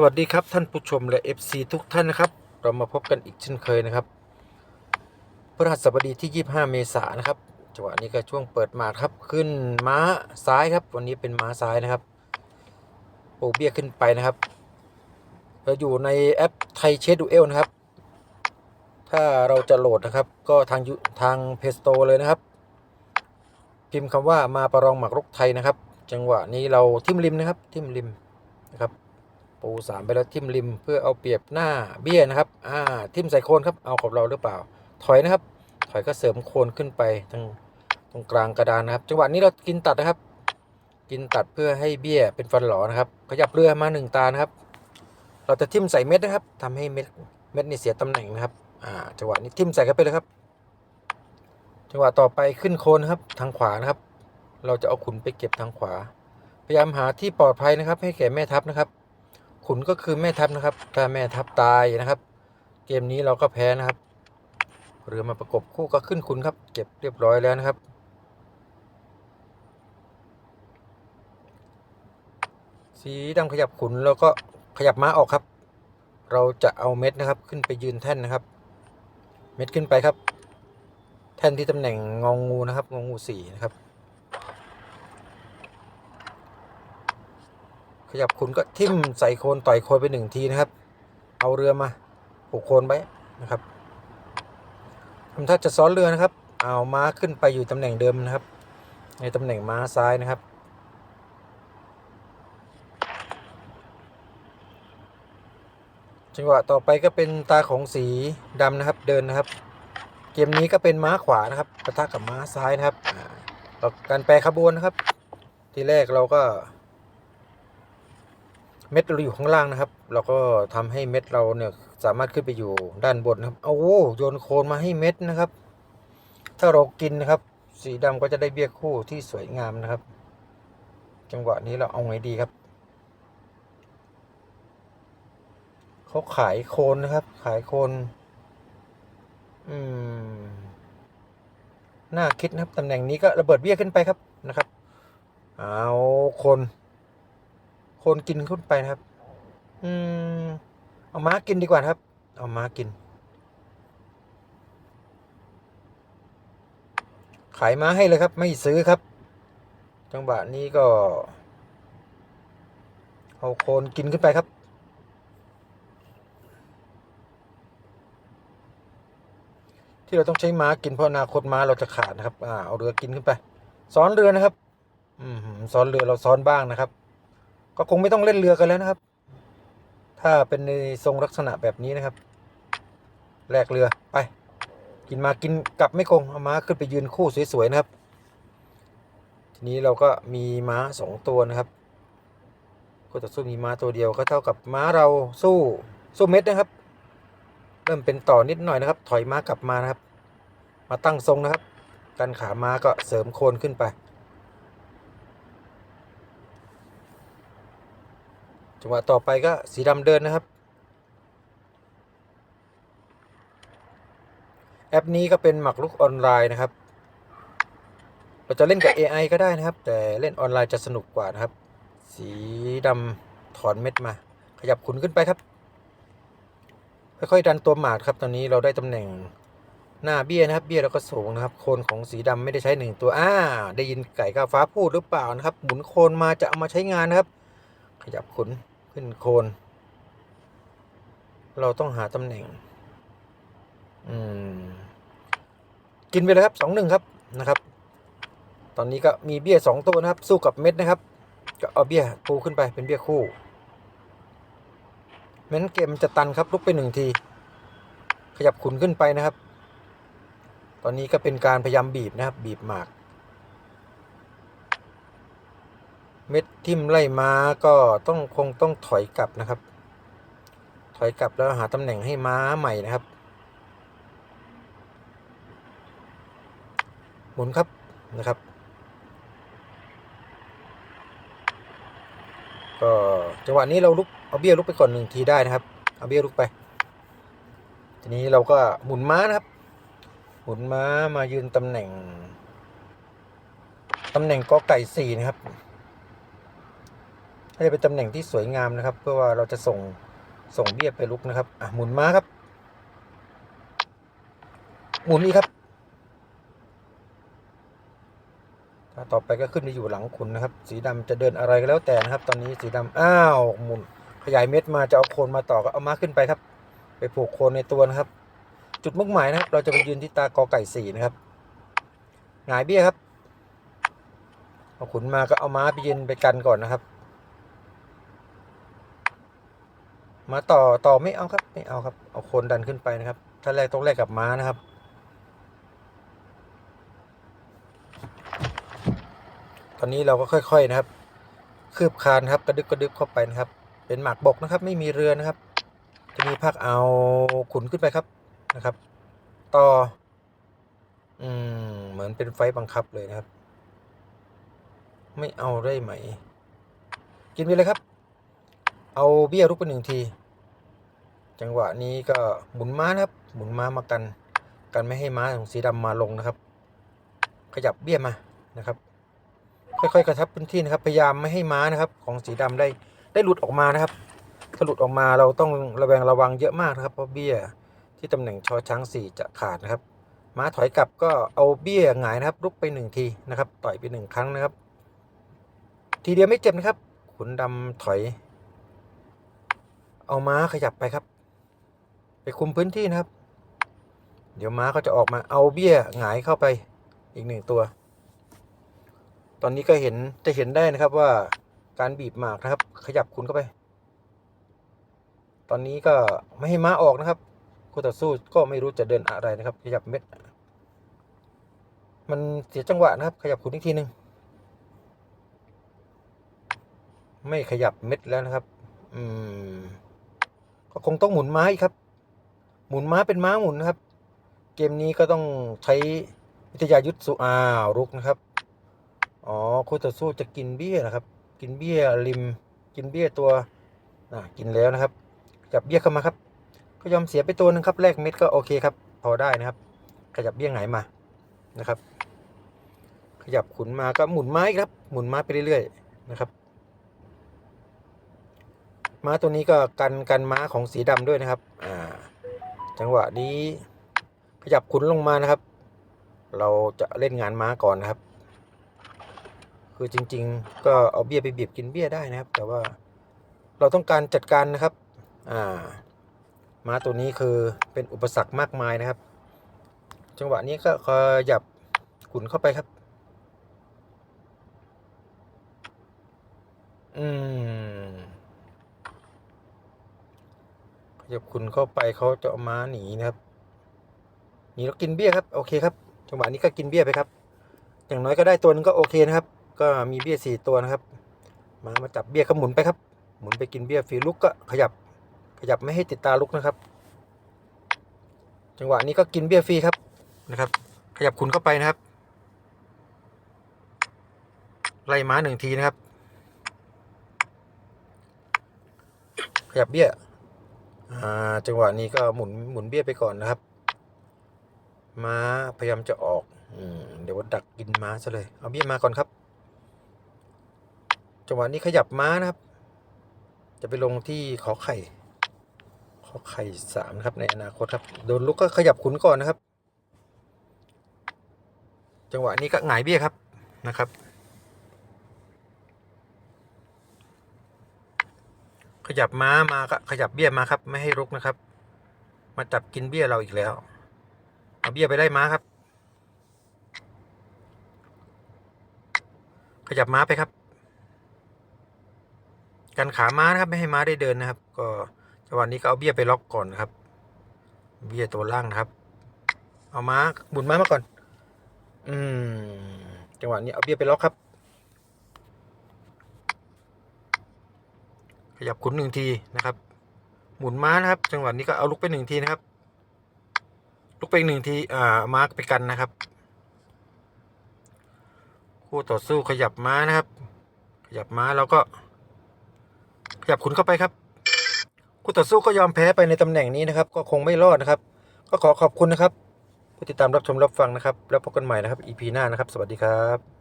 สวัสดีครับท่านผู้ชมและ FC ทุกท่านนะครับ เรามาพบกันอีกเช่นเคยนะครับพฤหัสบดีที่ 25 เมษายนนะครับจังหวะนี้ก็ช่วงเปิดหมาครับขึ้นม้าซ้ายครับ วันนี้เป็นม้าซ้ายนะครับปูเบี้ยขึ้นไปนะครับ เราอยู่ในแอปไทยเชดดูเอลนะครับ ถ้าเราจะโหลดนะครับ ก็ทางทางเพสโตเลยนะครับ พิมพ์คำว่ามาประลองหมากรุกไทยนะครับ จังหวะนี้เราทิมริมนะครับ ทิมริมนะครับ ปูสามไปแล้วทิมริมเพื่อเอาเปรียบหน้าเบี้ยนะครับอ่าทิมใส่โคนครับเอากับเราหรือเปล่า ถอยนะครับ ถอยก็เสริมโคนขึ้นไปทางตรงกลางกระดานนะครับ จังหวะนี้เรากินตัดนะครับ กินตัดเพื่อให้เบี้ยเป็นฟันหลอนะครับ ขยับเรือมาหนึ่งตานะครับ เราจะทิมใส่เม็ดนะครับทำให้เม็ดเม็ดนี่เสียตำแหน่งนะครับอ่าจังหวะนี้ทิมใส่กันไปเลยครับ จังหวะต่อไปขึ้นโคนครับทางขวานะครับ เราจะเอาขุนไปเก็บทางขวา พยายามหาที่ปลอดภัยนะครับ ให้แก่แม่ทัพนะครับ ขุนก็คือแม่ทัพนะครับ ถ้าแม่ทัพตายนะครับ เกมนี้เราก็แพ้นะครับ เรือมาประกบคู่ก็ขึ้นขุนครับ เก็บเรียบร้อยแล้วนะครับ สีดำขยับขุนแล้วก็ขยับม้าออกครับ เราจะเอาเม็ดนะครับ ขึ้นไปยืนแท่นนะครับ เม็ดขึ้นไปครับ แท่นที่ตำแหน่งงองงูนะครับงองูสี่นะครับ ขยับขุนก็ทิ่มใส่โคนต่อยโคนไปหนึ่งทีนะครับ เอาเรือมาผูกโคนไว้นะครับทำท่าจะซ้อนเรือนะครับ เอาม้าขึ้นไปอยู่ตำแหน่งเดิมนะครับ ในตำแหน่งม้าซ้ายนะครับจังหวะต่อไปก็เป็นตาของสีดำนะครับเดินนะครับ เกมนี้ก็เป็นม้าขวานะครับปะทะกับม้าซ้ายนะครับเราการแปรขบวนนะครับ ทีแรกเราก็ เม็ดเราอยู่ข้างล่างนะครับ เราก็ทำให้เม็ดเราเนี่ยสามารถขึ้นไปอยู่ด้านบนนะครับเอาโว้โยนโคนมาให้เม็ดนะครับ ถ้าเรากินนะครับ สีดำก็จะได้เบี้ยคู่ที่สวยงามนะครับ จังหวะนี้เราเอาไงดีครับเขาขายโคนนะครับ ขายโคน อืม น่าคิดนะครับตำแหน่งนี้ก็ระเบิดเบี้ยขึ้นไปครับนะครับ เอาคน คนกินขึ้นไปนะครับ อืม เอาม้ากินดีกว่าครับ เอาม้ากิน ขายม้าให้เลยครับ ไม่ซื้อครับ จังหวะนี้ก็ เอาโคนกินขึ้นไปครับที่เราต้องใช้ม้ากินเพราะอนาคตม้าเราจะขาดนะครับ อ่า เอาเรือกินขึ้นไป ซ้อนเรือนะครับ อืมซ้อนเรือเราซ้อนบ้างนะครับ ก็คงไม่ต้องเล่นเรือกันแล้วนะครับ ถ้าเป็นในทรงลักษณะแบบนี้นะครับแลกเรือไป กินมากินกลับไม่คงเอาม้าขึ้นไปยืนคู่สวยๆนะครับ ทีนี้เราก็มีม้าสองตัวนะครับก็จะสู้มีม้าตัวเดียวก็เท่ากับม้าเราสู้สู้เม็ดนะครับเริ่มเป็นต่อนิดหน่อยนะครับ ถอยม้ากลับมานะครับ มาตั้งทรงนะครับ กันขาม้าก็เสริมโคนขึ้นไป จังหวะต่อไปก็สีดำเดินนะครับ แอปนี้ก็เป็นหมักลุกออนไลน์นะครับ เราจะเล่นกับ AI ก็ได้นะครับ แต่เล่นออนไลน์จะสนุกกว่านะครับ สีดำถอนเม็ดมา ขยับขุนขึ้นไปครับ ค่อยๆดันตัวหมาดครับ ตอนนี้เราได้ตำแหน่งหน้าเบี้ยนะครับ เบี้ยเราก็สูงนะครับ โคนของสีดำไม่ได้ใช้หนึ่งตัวอ่าได้ยินไก่ก้าฟ้าพูดหรือเปล่านะครับ หมุนโคนมาจะเอามาใช้งานนะครับ ขยับขุน ขึ้นโคน เราต้องหาตำแหน่ง อืม กินไปเลยครับสองหนึ่งครับนะครับ ตอนนี้ก็มีเบี้ยสองตัวนะครับ สู้กับเม็ดนะครับ ก็เอาเบี้ยปูขึ้นไปเป็นเบี้ยคู่แม้นเกมจะตันครับลุกไปหนึ่งที ขยับขุนขึ้นไปนะครับ ตอนนี้ก็เป็นการพยายามบีบนะครับ บีบหมาก เม็ดทิ่มไล่ม้าก็ต้องคงต้องถอยกลับนะครับ ถอยกลับแล้วหาตำแหน่งให้ม้าใหม่นะครับ หมุนครับนะครับ ก็จังหวะนี้เราลุกเอาเบี้ยลุกไปก่อนหนึ่งทีได้นะครับ เอาเบี้ยลุกไป ทีนี้เราก็หมุนม้านะครับ หมุนม้ามายืนตำแหน่งตำแหน่งกอไก่สี่นะครับ น่าจะเป็นตำแหน่งที่สวยงามนะครับ เพื่อว่าเราจะส่งส่งเบี้ยไปลุกนะครับอะหมุนม้าครับ หมุนอีกครับถ้าต่อไปก็ขึ้นไปอยู่หลังขุนนะครับ สีดำจะเดินอะไรก็แล้วแต่นะครับ ตอนนี้สีดำอ้าวหมุนขยายเม็ดมาจะเอาโคนมาต่อก็เอาม้าขึ้นไปครับ ไปผูกโคนในตัวนะครับ จุดมุ่งหมายนะครับ เราจะไปยืนที่ตากอไก่สี่นะครับหงายเบี้ยครับเอาขุนมาก็เอาม้าไปยืนไปกันก่อนนะครับ มาต่อต่อไม่เอาครับ ไม่เอาครับ เอาคนดันขึ้นไปนะครับ ถ้าแรกต้องแรกกับม้านะครับ ตอนนี้เราก็ค่อย ๆนะครับ คืบคานครับกระดึบกระดึบเข้าไปนะครับ เป็นหมากบกนะครับ ไม่มีเรือนะครับ จะมีพักเอาขุนขึ้นไปครับนะครับ ต่อ อืม เหมือนเป็นไฟบังคับเลยนะครับ ไม่เอาได้ไหม กินไปเลยครับเอาเบี้ยรุกไปหนึ่งที จังหวะนี้ก็หมุนม้านะครับ หมุนม้ามากัน กันไม่ให้ม้าของสีดำมาลงนะครับ ขยับเบี้ยมานะครับ ค่อยๆกระชับพื้นที่นะครับ พยายามไม่ให้ม้านะครับ ของสีดำได้ได้หลุดออกมานะครับถ้าหลุดออกมาเราต้องระแวงระวังเยอะมากนะครับ เพราะเบี้ยที่ตำแหน่งชอช้างสี่จะขาดนะครับ ม้าถอยกลับก็เอาเบี้ยหงายนะครับลุกไปหนึ่งทีนะครับ ต่อยไปหนึ่งครั้งนะครับ ทีเดียวไม่เจ็บนะครับ ขุนดำถอย เอาม้าขยับไปครับ คุมพื้นที่นะครับ เดี๋ยวม้าเขาจะออกมาเอาเบี้ยหงายเข้าไปอีกหนึ่งตัว ตอนนี้ก็เห็นจะเห็นได้นะครับว่าการบีบหมากนะครับ ขยับคุณเข้าไป ตอนนี้ก็ไม่ให้ม้าออกนะครับคู่ต่อสู้ก็ไม่รู้จะเดินอะไรนะครับ ขยับเม็ด มันเสียจังหวะนะครับ ขยับคุณอีกทีหนึ่งไม่ขยับเม็ดแล้วนะครับ อืม ก็คงต้องหมุนม้าอีกครับ หมุนม้าเป็นม้าหมุนนะครับ เกมนี้ก็ต้องใช้วิทยายุทธสุอาวรุกนะครับ อ๋อคู่ต่อสู้จะกินเบี้ยนะครับ กินเบี้ยริม กินเบี้ยตัวอ่ากินแล้วนะครับ จับเบี้ยเข้ามาครับ ก็ยอมเสียไปตัวหนึงครับแลกเม็ดก็โอเคครับ พอได้นะครับ ขยับเบี้ยไหงมานะครับ ขยับขุนมาก็หมุนไม้ครับ หมุนไม้ไปเรื่อยๆนะครับ ม้าตัวนี้ก็กันกันม้าของสีดำด้วยนะครับ อ่า จังหวะนี้ขยับขุนลงมานะครับ เราจะเล่นงานม้าก่อนนะครับ คือจริง ๆ ก็เอาเบี้ยไปบีบกินเบี้ยได้นะครับ แต่ว่าเราต้องการจัดการนะครับ อ่า ม้าตัวนี้คือเป็นอุปสรรคมากมายนะครับ จังหวะนี้ก็ขยับขุนเข้าไปครับ อืม ขยับคุณเข้าไปเขาจะเอาม้าหนีนะครับหนีแล้วกินเบี้ยครับโอเคครับจังหวะนี้ก็กินเบี้ยไปครับ อย่างน้อยก็ได้ตัวนึงก็โอเคนะครับ ก็มีเบี้ยสี่ตัวนะครับมามาจับเบี้ยก็หมุนไปครับ หมุนไปกินเบี้ยฟีลุกก็ขยับ ขยับไม่ให้ติดตาลุกนะครับ จังหวะนี้ก็กินเบี้ยฟรีครับนะครับ ขยับคุณเข้าไปนะครับ ไล่ม้าหนึ่งทีนะครับ ขยับเบี้ย จังหวะนี้ก็หมุนหมุนเบี้ยไปก่อนนะครับ ม้าพยายามจะออกอเดี๋ยวดักกินม้าซะเลย เอาเบี้ยมาก่อนครับ จังหวะนี้ขยับม้านะครับ จะไปลงที่ขอไข่ ขอไข่สามครับในอนาคตครับ โดนลุกก็ขยับขุนก่อนนะครับ จังหวะนี้ก็หงายเบี้ยครับนะครับ ขยับม้ามาก็ขยับเบี้ยมาครับ ไม่ให้รุกนะครับ มาจับกินเบี้ยเราอีกแล้ว เอาเบี้ยไปได้ม้าครับ ขยับม้าไปครับ กันขาม้านะครับ ไม่ให้ม้าได้เดินนะครับ ก็จังหวะนี้ก็เอาเบี้ยไปล็อกก่อนนะครับ เบี้ยตัวล่างนะครับ เอาม้าหมุนม้ามาก่อน อืมจังหวะนี้เอาเบี้ยไปล็อกครับ ขยับขุนหนึ่งทีนะครับ หมุนม้านะครับ จังหวะนี้ก็เอาลุกไปหนึ่งทีนะครับ ลุกไปหนึ่งทีอ่าม้าไปกันนะครับ คู่ต่อสู้ขยับม้านะครับ ขยับม้าแล้วก็ ขยับขุนเข้าไปครับ คู่ต่อสู้ก็ยอมแพ้ไปในตำแหน่งนี้นะครับ ก็คงไม่รอดนะครับ ก็ขอขอบคุณนะครับผู้ติดตามรับชมรับฟังนะครับ แล้วพบกันใหม่นะครับ EP หน้านะครับ สวัสดีครับ